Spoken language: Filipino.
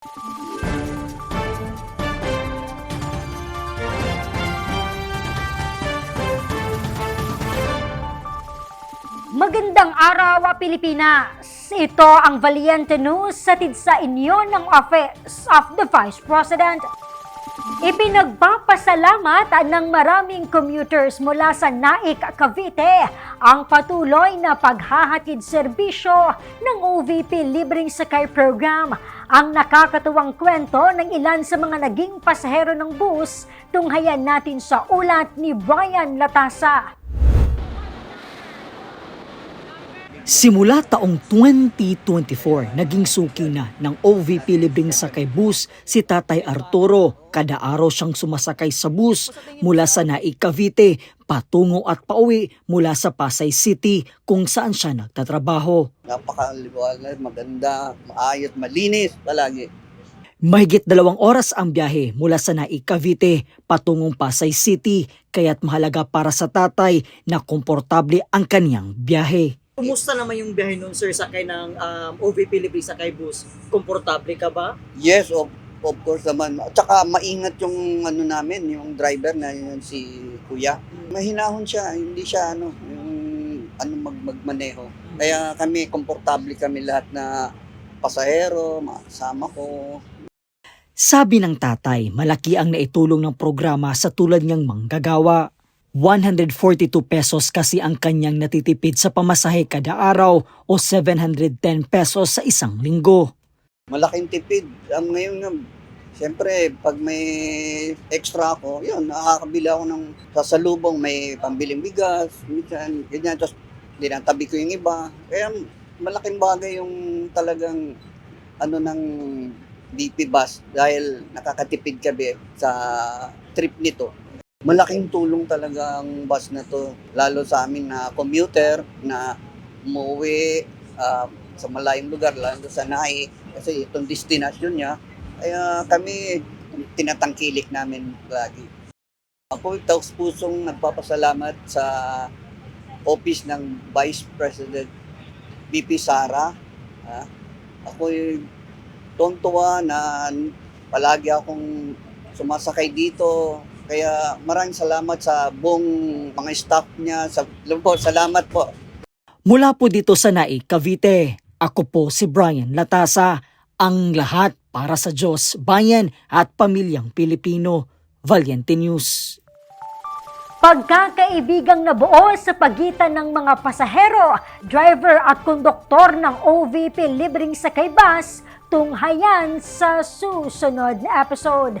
Magandang araw, Pilipinas! Ito ang Valiente News satid sa inyo ng Office of the Vice President. Ipinagpapasalamat ng maraming commuters mula sa Naik, Cavite ang patuloy na paghahatid serbisyo ng OVP Libreng Sakay Program. Ang nakakatuwang kwento ng ilan sa mga naging pasahero ng bus tunghayan natin sa ulat ni Brian Latasa. Simula taong 2024, naging suki na ng OVP Libreng Sakay Bus si Tatay Arturo. Kada araw siyang sumasakay sa bus mula sa Naik, Cavite, patungo at pauwi mula sa Pasay City kung saan siya nagtatrabaho. napakaliwanag, maganda, maayos, malinis palagi. Mahigit dalawang oras ang biyahe mula sa Naik, Cavite patungong Pasay City kaya't mahalaga para sa tatay na komportable ang kaniyang biyahe. Kumusta naman yung biyahe nun, sir, sakay ng um, OVP Libre Sakay Bus? Komportable ka ba? Yes, of, of course naman. At saka maingat yung ano namin, yung driver na yun si Kuya. Mahinahon siya, hindi siya ano, yung ano mag magmaneho. Kaya kami komportable kami lahat na pasahero, mga kasama ko. Sabi ng tatay, malaki ang naitulong ng programa sa tulad niyang manggagawa. 142 pesos kasi ang kanyang natitipid sa pamasahe kada araw o 710 pesos sa isang linggo. Malaking tipid. Ang ngayon nga, Siyempre, pag may extra ako, yun, nakakabili ako ng sasalubong, may pambiling bigas, minsan, ganyan, tapos dinatabi ko yung iba. Kaya malaking bagay yung talagang ano ng DP bus dahil nakakatipid kami sa trip nito. Malaking tulong talaga ang bus na to, lalo sa amin na commuter na umuwi ah, sa malayong lugar, lalo sa Nai, kasi itong destination niya, kaya kami tinatangkilik namin lagi. Ako taos pusong nagpapasalamat sa office ng Vice President BP Sara. Ah, ako tontuwa na palagi akong sumasakay dito. Kaya maraming salamat sa buong mga staff niya. Sa, po, salamat po. Mula po dito sa Naik, Cavite, ako po si Brian Latasa, ang lahat para sa Diyos, bayan at pamilyang Pilipino. Valiente News. Pagkakaibigang nabuo sa pagitan ng mga pasahero, driver at konduktor ng OVP Libreng Sakay Bus tunghayan sa susunod na episode.